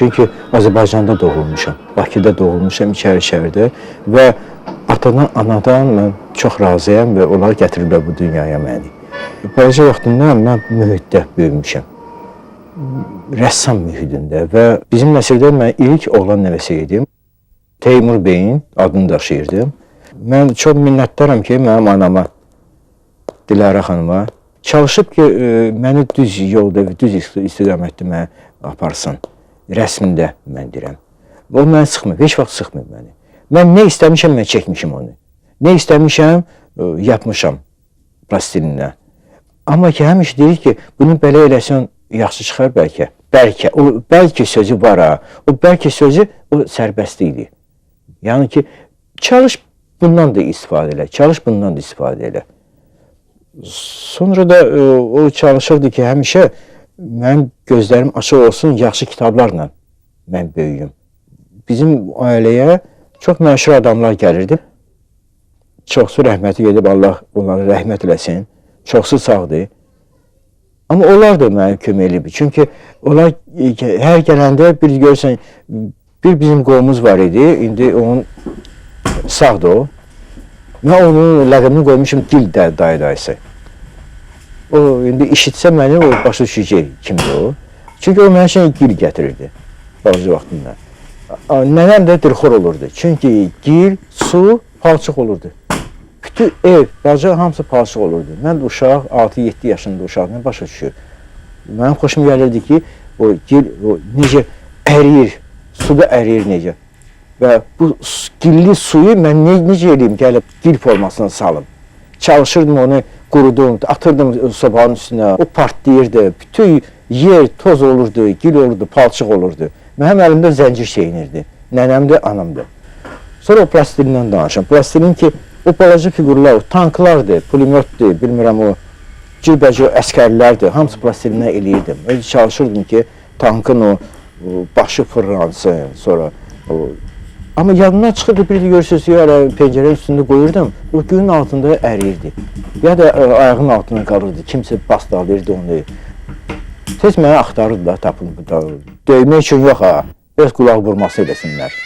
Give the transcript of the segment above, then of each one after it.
Çünki Azərbaycanda doğulmuşam, Bakıda doğulmuşam, İçəri şəhərdə və atadan, anadan mən çox razıyam və onlar gətiriblər bu dünyaya məni. Balaca vaxtımdan mən mühitdə böyümüşəm. Rəssam mühitində və bizim nəsildə mən ilk oğlan nəvəsi idim. Teymur bəyin adını daşıyırdım. Mən çox minnətdaram ki, mənim anama, Dilarə xanıma çalışıb ki, e, məni düz yolda, düz isti- istiqamətdə mənə aparsın. Rəsmində mən deyirəm. O məni sıxmır, heç vaxt sıxmır məni. Mən nə istəmişəm, mən çəkmişəm onu. Nə istəmişəm, e, yapmışam plastilinlə. Amma ki, həmişə deyir ki, bunu belə eləsən yaxşı çıxar bəlkə. Bəlkə, o bəlkə sözü var ha. O bəlkə sözü o sərbəstlikdir. Yəni ki, çalış bundan da istifadə elə, çalış bundan da istifadə elə. Sonra da e, o çalışırdı ki, həmişə mənim gözlərim açıq olsun, yaxşı kitablarla mən böyüyüm. Bizim ailəyə çox məşhur adamlar gəlirdi. Çoxsu rəhməti gedib Allah onlara rəhmət eləsin. Çoxsu sağdır. Amma onlar da mənə kömək edib. Çünki onlar hər gələndə bir görsən bir bizim qovumuz var idi. İndi onun sağdır o. Mən onun ləqəbini qoymuşum də dayı dayısı. O indi işitsə məni o başa düşəcək kimdir o. Çünki o mənə şey gil gətirirdi balaca vaxtında. Nənəm də dilxor olurdu. Çünki gil, su, palçıq olurdu. Bütün ev, baca hamısı palçıq olurdu. Mən də uşaq, 6-7 yaşında uşaq, mən başa düşür. Mənim xoşum gəlirdi ki, o gil o necə əriyir, suda əriyir necə. Və bu gilli suyu mən ne, necə eləyim, gəlib gil formasına salım. Çalışırdım onu qurudum, atırdım sobanın üstünə. O partlayırdı. Bütün yer toz olurdu, gil olurdu, palçıq olurdu. Mənim əlimdə zəncir çeyinirdi. Nənəm də, anam da. Sonra o plastilindən danışım. Plastilin ki, o balaca fiqurlar, o tanklardır, pulemyotdur, bilmirəm o cürbəcə əskərlərdir. Hamısı plastilindən eləyirdim. Öyle çalışırdım ki, tankın o, o başı fırlansın, sonra o Amma yadımdan çıxırdı bir də görürsünüz ya elə pəncərənin üstündə qoyurdum. O günün altında əriyirdi. Ya da ə, ayağının altına qalırdı. Kimsə bastalıyırdı onu. Tez məni axtarırdılar, tapındı. Döymək üçün yox ha. Biraz qulaq vurması eləsinlər.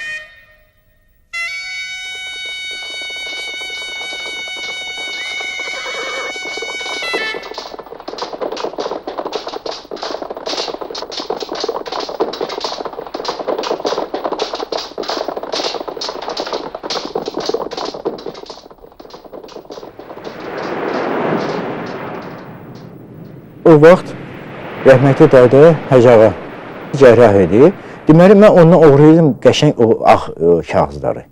O vaxt rəhmətli dadə Həcağa cərrah idi. Deməli mən ondan oğrayırdım qəşəng o ağ ə, kağızları.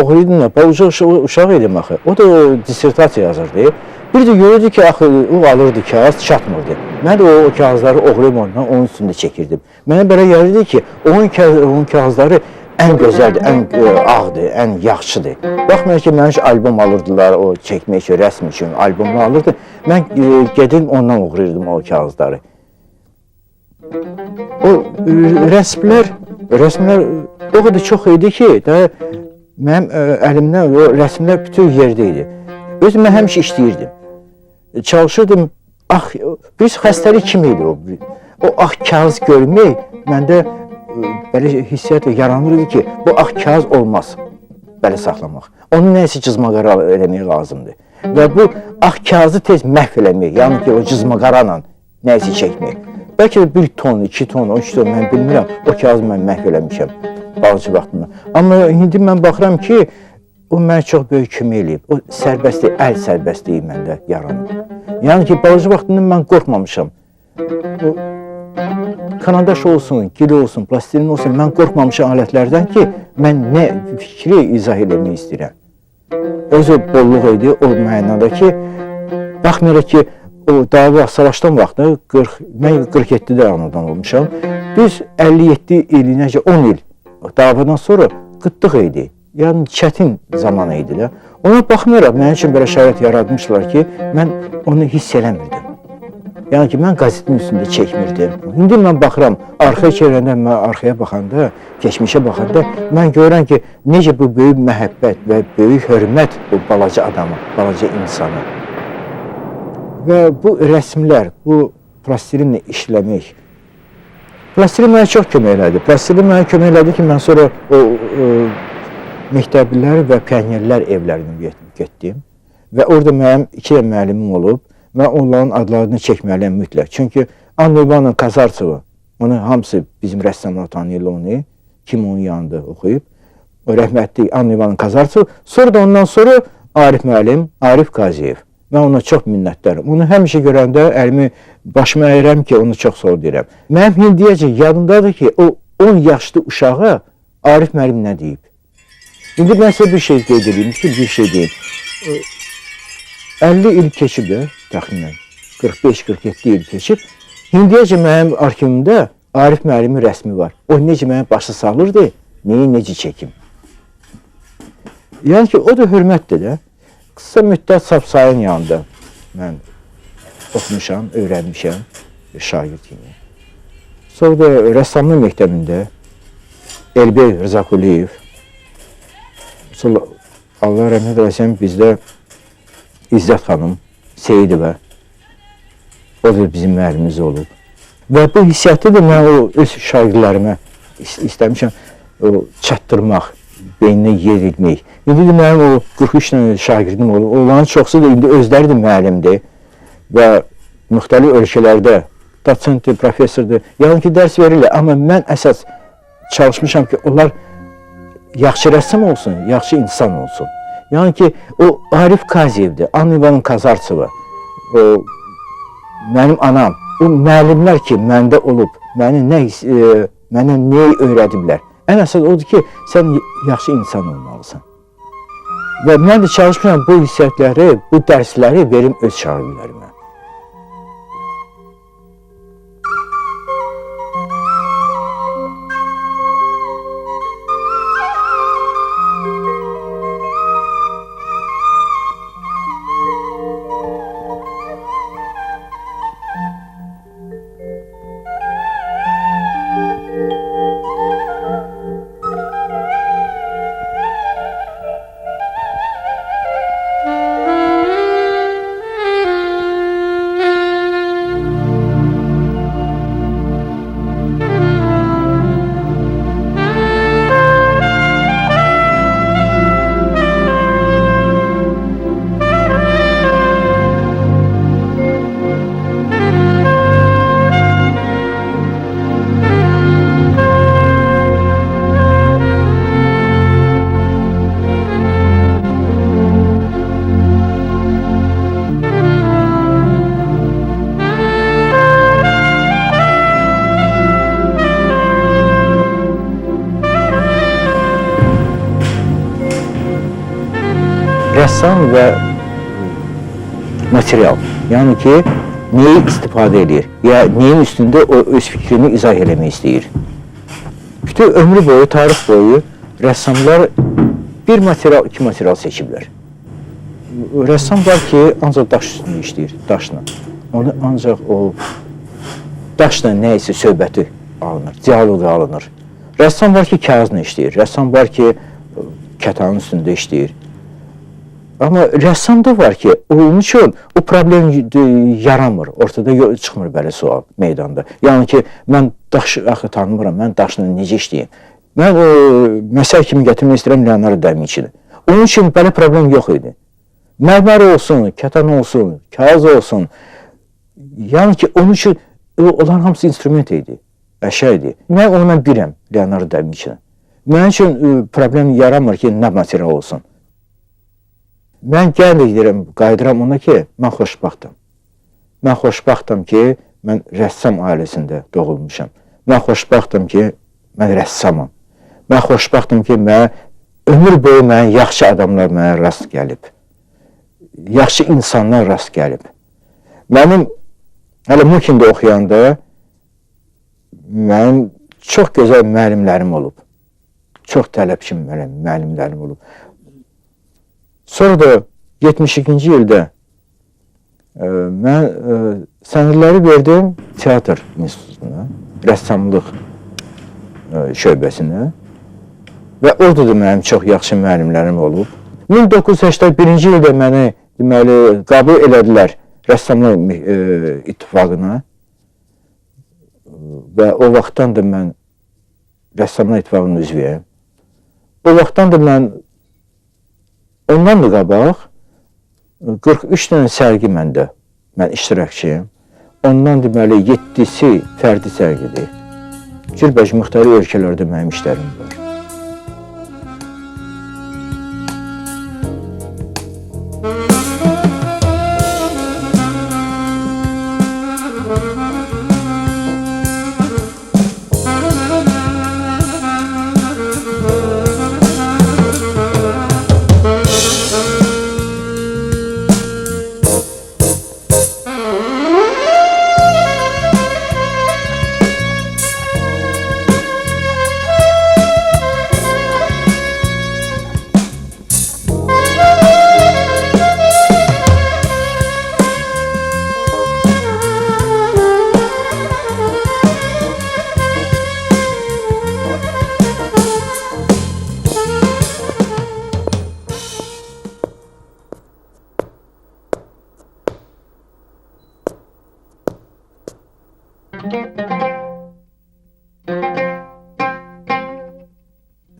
Oğrayırdım da, balaca uşaq, uşaq idim axı. O da o dissertasiya yazırdı. Bir də görürdü ki, axı o alırdı kağız çatmırdı. Mən də o, o kağızları oğrayıb ondan onun üstündə çəkirdim. Mənə belə gəlirdi ki, onun, onun kağızları ən gözəldir, ən ə, ağdır, ən yaxşıdır. Baxmayaraq ki, mənim üçün albom alırdılar, o çəkmək üçün, rəsm üçün albomlar alırdı. Mən ə, gedirdim ondan oğrayırdım o kağızları. O ə, rəsmlər, rəsmlər o qədər çox idi ki, də mənim əlimdən o rəsmlər bütün yerdə idi. Özüm mən həmişə işləyirdim. Çalışırdım, ax, bir xəstəlik kimi idi o. O ağ kağız görmək məndə belə hissiyat yaranırdı ki, bu ağ kağız olmaz belə saxlamaq. Onu nəsə cızmaqara eləmək lazımdır. Və bu ağ kağızı tez məhv eləmək, yəni ki, o cızmaqara nəsə çəkmək. Bəlkə də bir ton, iki ton, üç ton, mən bilmirəm. O kağızı mən məhv eləmişəm balaca vaxtımda. Amma indi mən baxıram ki, o mənə çox böyük kömək eləyib. O sərbəstlik, əl sərbəstliyi məndə yaranıb. Yəni ki, balaca vaxtında mən qorxmamışam. O kanadaş olsun, gil olsun, plastilin olsun, mən qorxmamışam alətlərdən ki, mən nə fikri izah eləmək istəyirəm. Öz o bolluq idi, o mənada ki, baxmayaraq ki, o dava savaşdan vaxtı 40, mən 47-də anadan olmuşam. Düz 57 il, necə 10 il davadan sonra qıtlıq idi. Yəni çətin zaman idi də. Ona baxmayaraq mənim üçün belə şərait yaratmışlar ki, mən onu hiss eləmirdim. Yəni ki, mən qazetin üstündə çəkmirdim. İndi mən baxıram, arxaya çevirəndə, mən arxaya baxanda, keçmişə baxanda, mən görürəm ki, necə bu böyük məhəbbət və böyük hörmət bu balaca adama, balaca insana. Və bu rəsmlər, bu plastilinlə işləmək, Plastilin mənə çox kömək elədi. Plastilin mənə kömək elədi ki, mən sonra o, o məktəblilər və pionerlər evlərinə get- getdim və orada mənim iki müəllimim olub. Mən onların adlarını çəkməliyəm mütləq. Çünki Anna İvana Kazartsova, onu hamısı bizim rəssamlar tanıyırlar onu. Kim onun yanında oxuyub. O rəhmətli Anna İvana Kazartsova. Sonra da ondan sonra Arif müəllim, Arif Qaziyev. Mən ona çox minnətdaram. Onu həmişə görəndə əlimi başıma əyirəm ki, onu çox sağ deyirəm. Mənim indiyəcə yadımdadır ki, o 10 yaşlı uşağa Arif müəllim nə deyib? İndi mən sizə bir şey qeyd edeyim ki, bir şey deyim. 50 il keçib də təxminən 45-47 il keçib. İndiyəcə mənim arxivimdə Arif müəllimin rəsmi var. O necə mənə başa salırdı, neyi necə çəkim. Yəni ki, o da hörmətdir də. Qısa müddət Sapsayın yanında mən oxumuşam, öyrənmişəm bir şagird kimi. Sonra da rəssamlıq məktəbində Elbey Rızaquliyev Allah rəhmət eləsin bizdə İzzət xanım Seyidova o da bizim müəllimimiz olub. Və bu hissiyatı da mən o öz şagirdlərimə is- istəmişəm o çatdırmaq, beyninə yer etmək. İndi də mənim o 43 dənə şagirdim olub. Onların çoxu da indi özləri də müəllimdir və müxtəlif ölkələrdə doçentdir, professordur. Yəni ki, dərs verirlər, amma mən əsas çalışmışam ki, onlar yaxşı rəssam olsun, yaxşı insan olsun. Yəni ki, o Arif Kaziyevdir, Anna İvanın Kazartsova, o mənim anam, o müəllimlər ki, məndə olub, məni nə e, mənə nə öyrədiblər. Ən əsas odur ki, sən yaxşı insan olmalısan. Və mən də çalışmışam bu hissiyatları, bu dərsləri verim öz şagirdlərimə. Rəssam və material. Yəni ki, nəyi istifadə edir? Ya nəyin üstündə o öz fikrini izah eləmək istəyir? Bütün ömrü boyu, tarix boyu rəssamlar bir material, iki material seçiblər. Rəssam var ki, ancaq daş üstündə işləyir, daşla. Onu ancaq o daşla nə isə söhbəti alınır, dialoqu alınır. Rəssam var ki, kağızla işləyir. Rəssam var ki, kətanın üstündə işləyir. Amma rəssamda var ki, onun üçün o problem yaranmır. Ortada çıxmır belə sual meydanda. Yəni ki, mən daşı axı tanımıram, mən daşla necə işləyim? Mən o məsəl kimi gətirmək istəyirəm Leonardo da Vinci-ni. Onun üçün belə problem yox idi. Mərmər olsun, kətan olsun, kağız olsun. Yəni ki, onun üçün o- onların hamısı instrument idi, əşya idi. Mən onu mən bilirəm Leonardo da Vinci-ni. Mənim üçün problem yaranmır ki, nə material olsun. Mən də deyirəm, qayıdıram ona ki, mən xoşbəxtəm. Mən xoşbəxtəm ki, mən rəssam ailəsində doğulmuşam. Mən xoşbəxtəm ki, mən rəssamam. Mən xoşbəxtəm ki, mən ömür boyu mənə yaxşı adamlar mənə rast gəlib. Yaxşı insanlar rast gəlib. Mənim hələ Mukində oxuyanda mənim çox gözəl müəllimlərim olub. Çox tələbçi müəllim- müəllimlərim olub. Sonra da 72-ci ildə e, mən e, sənədləri verdim teatr institutuna, rəssamlıq e, şöbəsinə və orada da mənim çox yaxşı müəllimlərim olub. 1981-ci ildə məni deməli qəbul elədilər rəssamlıq e, ittifaqına. və o vaxtdan da mən Rəssamlar İttifaqının üzvüyəm. O vaxtdan da mən ondan da qabaq 43 dənə sərgi məndə mən iştirakçıyam. Ondan deməli 7-si fərdi sərgidir. Cürbəcür müxtəlif ölkələrdə mənim işlərim var.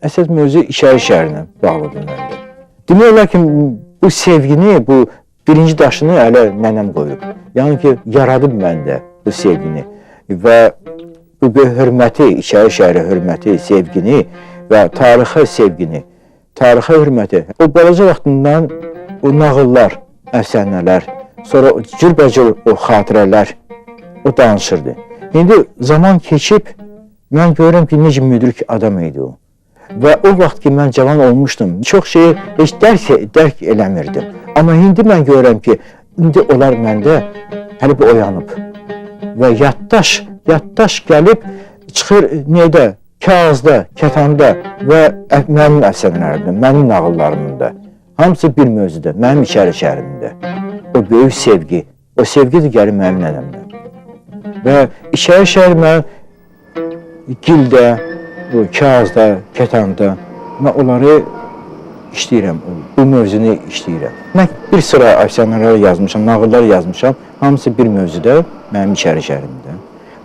Əsas mövzu İçəri şəhərinə bağlıdır məndə. Demək olar ki, bu sevgini, bu birinci daşını hələ nənəm qoyub. Yəni ki, yaradıb məndə bu sevgini və bu hörməti, İçəri şəhərə hörməti, sevgini və tarixə sevgini, tarixə hörməti. O balaca vaxtından o nağıllar, əfsanələr, sonra cürbəcür o xatirələr o danışırdı. İndi zaman keçib mən görürəm ki, necə müdrik adam idi o. Və o vaxt ki, mən cavan olmuşdum, çox şeyi heç dərk, dərk eləmirdim. Amma indi mən görürəm ki, indi onlar məndə hələ bir oyanıb. Və yaddaş, yaddaş gəlib çıxır nədə? Kağızda, kətanda və mənim əfsanələrimdə, mənim nağıllarımda. Hamısı bir mövzuda, mənim içəri şəhərimdə. O böyük sevgi, o sevgi də gəlir mənim nənəmdən. Və içəri şəhər mən gildə, bu kağızda, kətanda mən onları işləyirəm. Bu mövzunu işləyirəm. Mən bir sıra əfsanələr yazmışam, nağıllar yazmışam. Hamısı bir mövzuda mənim içəri şəhərimdə.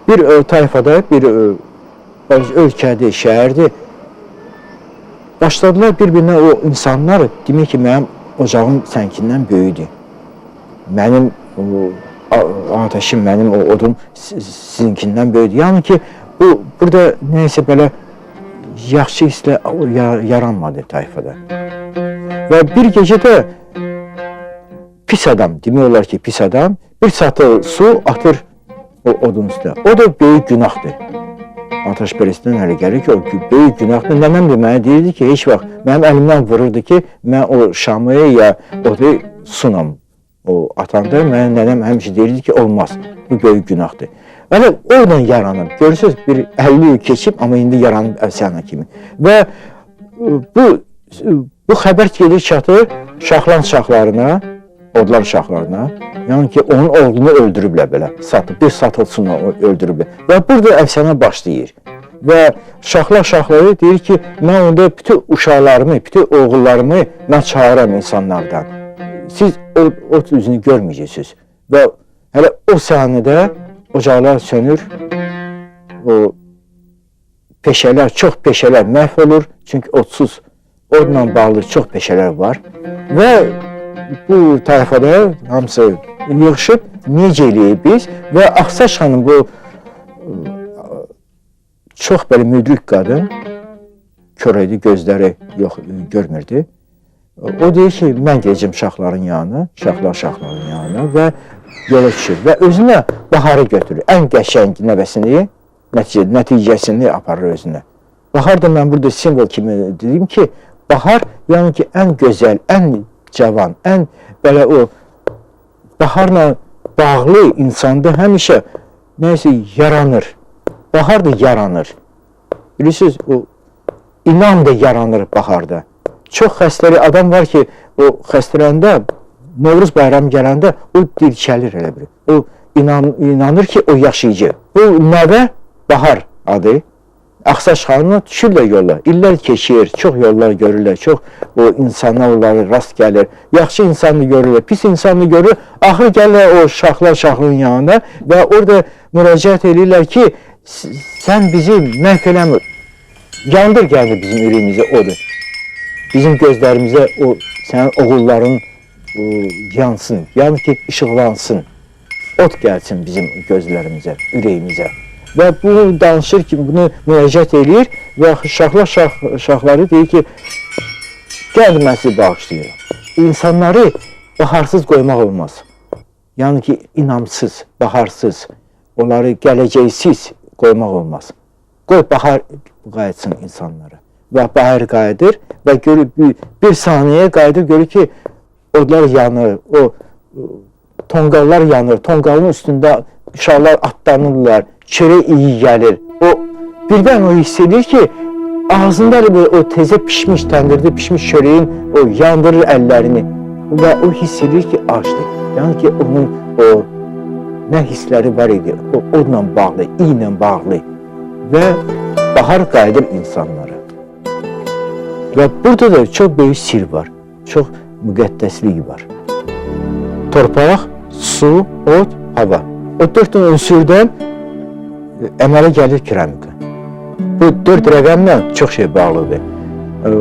Bir ö, tayfada, bir ö, öz ölkədir, şəhərdir. Başladılar bir-birinə o insanlar demək ki, mənim ocağım sənkindən böyükdür. Mənim o atəşim, mənim o odum si- sizinkindən böyükdür. Yəni ki, bu burada nəysə belə yaxşı hisslə yaranmadı tayfada. Və bir gecədə pis adam, demək olar ki, pis adam bir satı su atır o odun üstə. O da böyük günahdır. Ateşpərəstdən hələ gəlir ki, o böyük günahdır. Nənəm də mənə deyirdi ki, heç vaxt mənim əlimdən vururdu ki, mən o şamı ya odu sunam. O atanda mənim nənəm həmişə deyirdi ki, olmaz. Bu böyük günahdır. Yəni oradan yaranıb. Görürsüz bir 50 il keçib, amma indi yaranıb əfsanə kimi. Və e, bu bu xəbər gedir çatır Şahlan şahlarına, Odlar şahlarına. Yəni ki, onun oğlunu öldürüblər belə, satıb, bir satılsın o öldürüblər. Və burada əfsanə başlayır. Və Şahlar şahları deyir ki, mən onda bütün uşaqlarımı, bütün oğullarımı mən çağıram insanlardan. Siz o, o üzünü görməyəcəksiniz. Və hələ o səhnədə ocaqlar sönür, o peşələr, çox peşələr məhv olur. Çünki odsuz, odla bağlı çox peşələr var. Və bu tayfada hamısı yığışıb necə eləyib biz və Axsaç xanım bu çox belə müdrik qadın, kör idi, gözləri yox görmürdü. O deyir ki, mən gedəcəm şahların yanına, şahlar şahların yanına və yola düşür və özünə baharı götürür. Ən qəşəng nəvəsini, nəticə, nəticəsini aparır özünə. Bahar da mən burada simvol kimi dedim ki, bahar yəni ki, ən gözəl, ən cavan, ən belə o baharla bağlı insanda həmişə nəsə yaranır. Bahar da yaranır. Bilirsiniz, o inan da yaranır baharda. Çox xəstəli adam var ki, o xəstələndə Novruz bayramı gələndə o dirçəlir elə bir. O inan, inanır ki, o yaşayacaq. Bu nəvə Bahar adı. Axsaç xanımla düşürlər yola. İllər keçir, çox yollar görürlər, çox o insanlar onları rast gəlir. Yaxşı insanı görürlər, pis insanı görür. Axır gəlirlər o şahlar şahlının yanına və orada müraciət edirlər ki, sən bizi məhv eləmir. Yandır gəldi bizim ürəyimizə odur. Bizim gözlərimizə o sənin oğulların o, yansın. Yəni ki, işıqlansın. Ot gəlsin bizim gözlərimizə, ürəyimizə. Və bunu danışır ki, bunu müraciət eləyir və şahlar şah, şahları deyir ki, gəl mən sizi bağışlayıram. İnsanları baharsız qoymaq olmaz. Yəni ki, inamsız, baharsız, onları gələcəksiz qoymaq olmaz. Qoy bahar qayıtsın insanlara. Və bahar qayıdır və görür bir, bir saniyəyə qayıdır görür ki, odlar yanır, o o, tonqallar yanır, tonqalın üstündə uşaqlar atlanırlar, çörək iyi gəlir. O birdən o hiss edir ki, ağzında o tezə pişmiş, təndirdə pişmiş çörəyin o yandırır əllərini və o hiss edir ki, acdır. Yəni ki, onun o nə hissləri var idi, o odla bağlı, ilə bağlı və bahar qayıdır insanlara. Və burada da çox böyük sir var, çox müqəddəslik var. Torpaq, su, od, hava. O dörd ünsürdən e, əmələ gəlir keramika. Bu dörd rəqəmlə çox şey bağlıdır. E,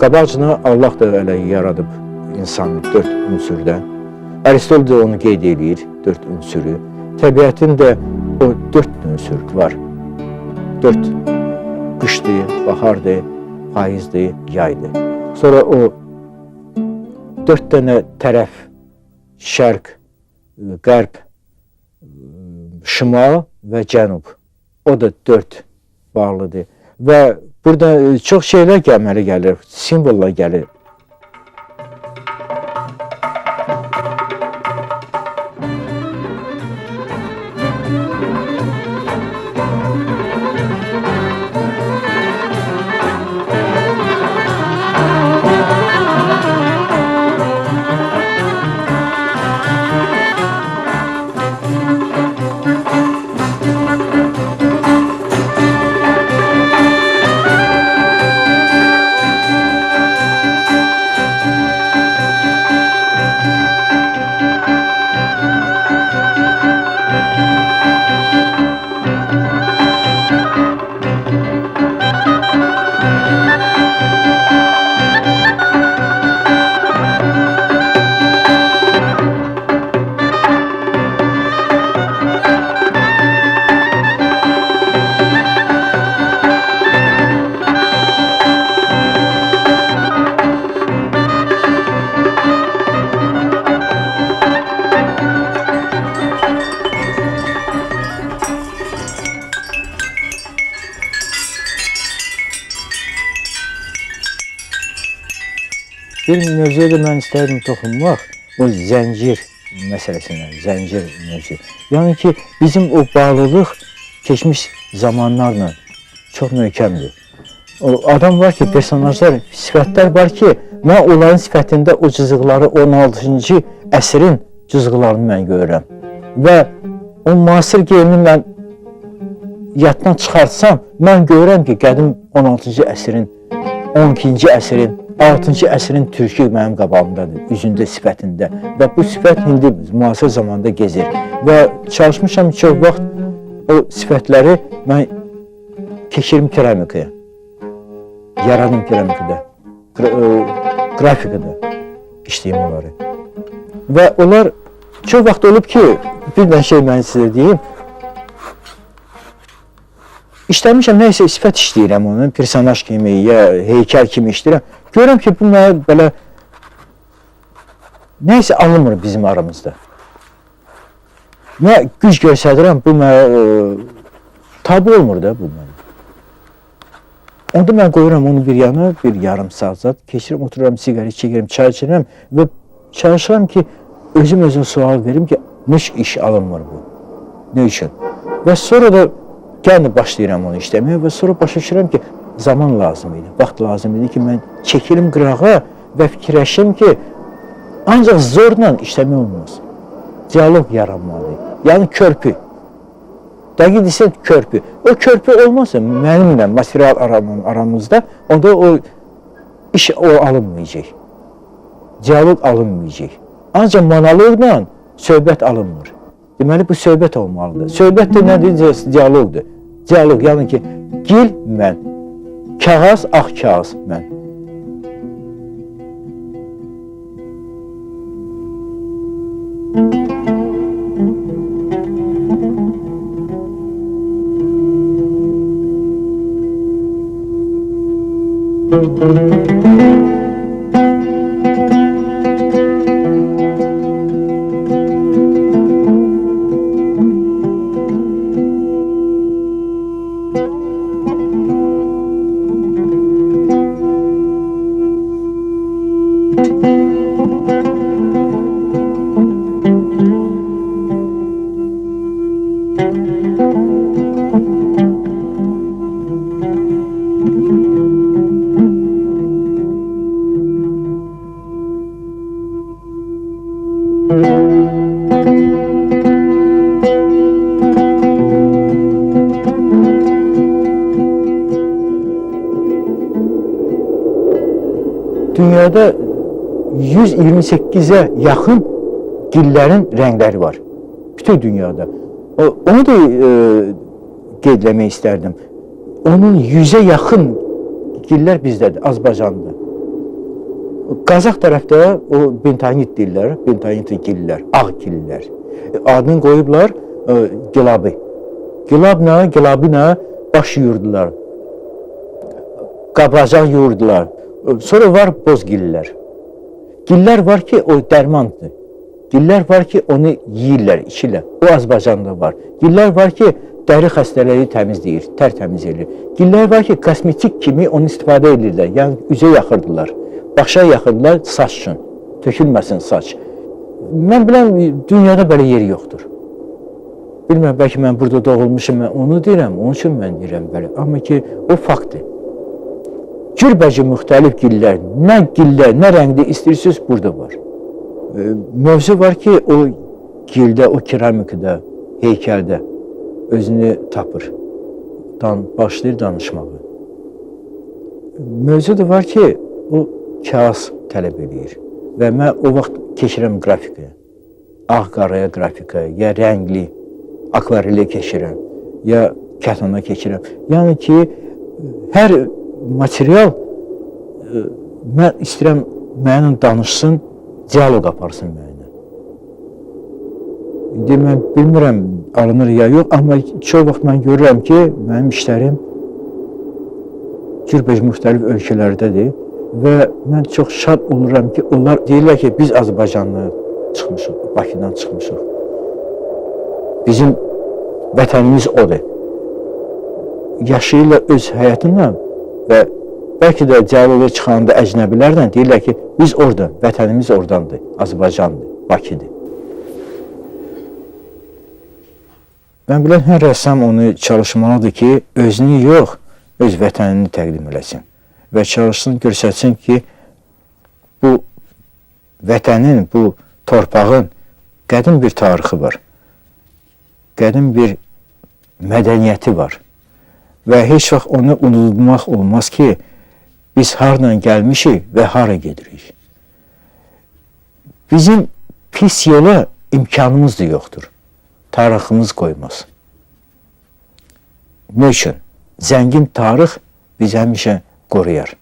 Qabaqcını Allah da elə yaradıb insanı dörd ünsürdən. Aristotl da onu qeyd edir, dörd ünsürü. Təbiətin də o dörd ünsür var. Dörd qışdır, bahardır, payızdır, yaydır. Sonra o dörd dənə tərəf, şərq, qərb, şimal və cənub. O da dörd bağlıdır. Və burada e, çox şeylər gəlməli gəlir, simvollar gəlir. Mövzuya da mən istərdim toxunmaq, o zəncir məsələsinə, zəncir mövzu. Yəni ki, bizim o bağlılıq keçmiş zamanlarla çox möhkəmdir. O adam var ki, personajlar, sifətlər var ki, mən onların sifətində o cızıqları 16-cı əsrin cızıqlarını mən görürəm. Və o müasir geyimi mən yaddan çıxartsam, mən görürəm ki, qədim 16-cı əsrin, 12-ci əsrin 6-cı əsrin türkü mənim qabağımdadır, üzündə, sifətində. Və bu sifət indi müasir zamanda gezir və çalışmışam çox vaxt o sifətləri mən keçirim keramikaya, yaradım keramikada, gra ə, grafikada işləyim onları. Və onlar çox vaxt olub ki, bir dənə şey mən sizə deyim, İşləmişəm, nəysə sifət işləyirəm onu, personaj kimi, ya heykəl kimi işləyirəm. Görürəm ki, bu mənə belə nəysə alınmır bizim aramızda. Nə güc göstərirəm, bu mənə e, tabu olmur da bu mənə. Onda mən qoyuram onu bir yana, bir yarım saat zat keçirirəm, otururam, siqaret çəkirəm, çay içirəm və çalışıram ki, özüm özümə sual verim ki, nə iş alınmır bu? Nə üçün? Və sonra da gəlin başlayıram onu işləməyə və sonra başa düşürəm ki, zaman lazım idi, vaxt lazım idi ki, mən çəkilim qırağa və fikirləşim ki, ancaq zorla işləmək olmaz. Dialoq yaranmalıdır. Yəni körpü. Dəqiq desən körpü. O körpü olmasa mənimlə material aramın aramızda onda o iş o alınmayacaq. Dialoq alınmayacaq. Ancaq monoloqla söhbət alınmır. Deməli bu söhbət olmalıdır. Söhbət də nədir? Dialoqdur. Dialoq, yəni ki, gil mən, kağız, ağ kağız mən. Dünyada 128'e yakın dillerin renkleri var. Bütün dünyada. O, onu da e, qeyd etmək istərdim. Onun 100'e yakın dillər bizdədir, Azərbaycanda. Qazaq tərəfdə o bentanit dillər, bentanit gillər, ağ gillər. E, Adını qoyublar e, gilabi. Gilabla, gilabina baş yuyurdular. Qabacaq yuyurdular. Sonra var bozgillər. Gillər var ki, o dərmandır. Gillər var ki, onu yeyirlər, içirlər. O Azərbaycanda var. Gillər var ki, dəri xəstələri təmizləyir, tərtəmiz edir. Gillər var ki, kosmetik kimi onu istifadə edirlər. Yəni üzə yaxırdılar. Başa yaxırdılar saç üçün. Tökülməsin saç. Mən bilən dünyada belə yer yoxdur. Bilmirəm, bəlkə mən burada doğulmuşam, mən onu deyirəm, onun üçün mən deyirəm belə. Amma ki, o faktdır. Cürbəcə müxtəlif gillər, nə gillər, nə rəngdə istəyirsiniz, burada var. E, Mövzu var ki, o gildə, o keramikada, heykəldə özünü tapır. Dan, başlayır danışmağı. Mövzu da var ki, o kağız tələb edir. Və mən o vaxt keçirəm qrafikaya. Ağ-qaraya qrafikaya, ya rəngli, akvarelə keçirəm, ya kətana keçirəm. Yəni ki, hər material e, mən istəyirəm mənimlə danışsın, dialoq aparsın mənimlə. İndi mən bilmirəm alınır ya yox, amma çox vaxt mən görürəm ki, mənim işlərim cürbəcə müxtəlif ölkələrdədir və mən çox şad oluram ki, onlar deyirlər ki, biz Azərbaycandan çıxmışıq, Bakıdan çıxmışıq. Bizim vətənimiz odur. Yaşayırlar öz həyatından və bəlkə də dialoqa çıxanda əcnəbilərlə deyirlər ki, biz orada, vətənimiz oradandır, Azərbaycandır, Bakıdır. Mən bilən hər rəssam onu çalışmalıdır ki, özünü yox, öz vətənini təqdim eləsin və çalışsın, göstərsin ki, bu vətənin, bu torpağın qədim bir tarixi var. Qədim bir mədəniyyəti var. Və heç vaxt onu unutmaq olmaz ki, biz hardan gəlmişik və hara gedirik. Bizim pis yola imkanımız da yoxdur. Tariximiz qoymaz. Nə üçün? Zəngin tarix bizi həmişə qoruyar.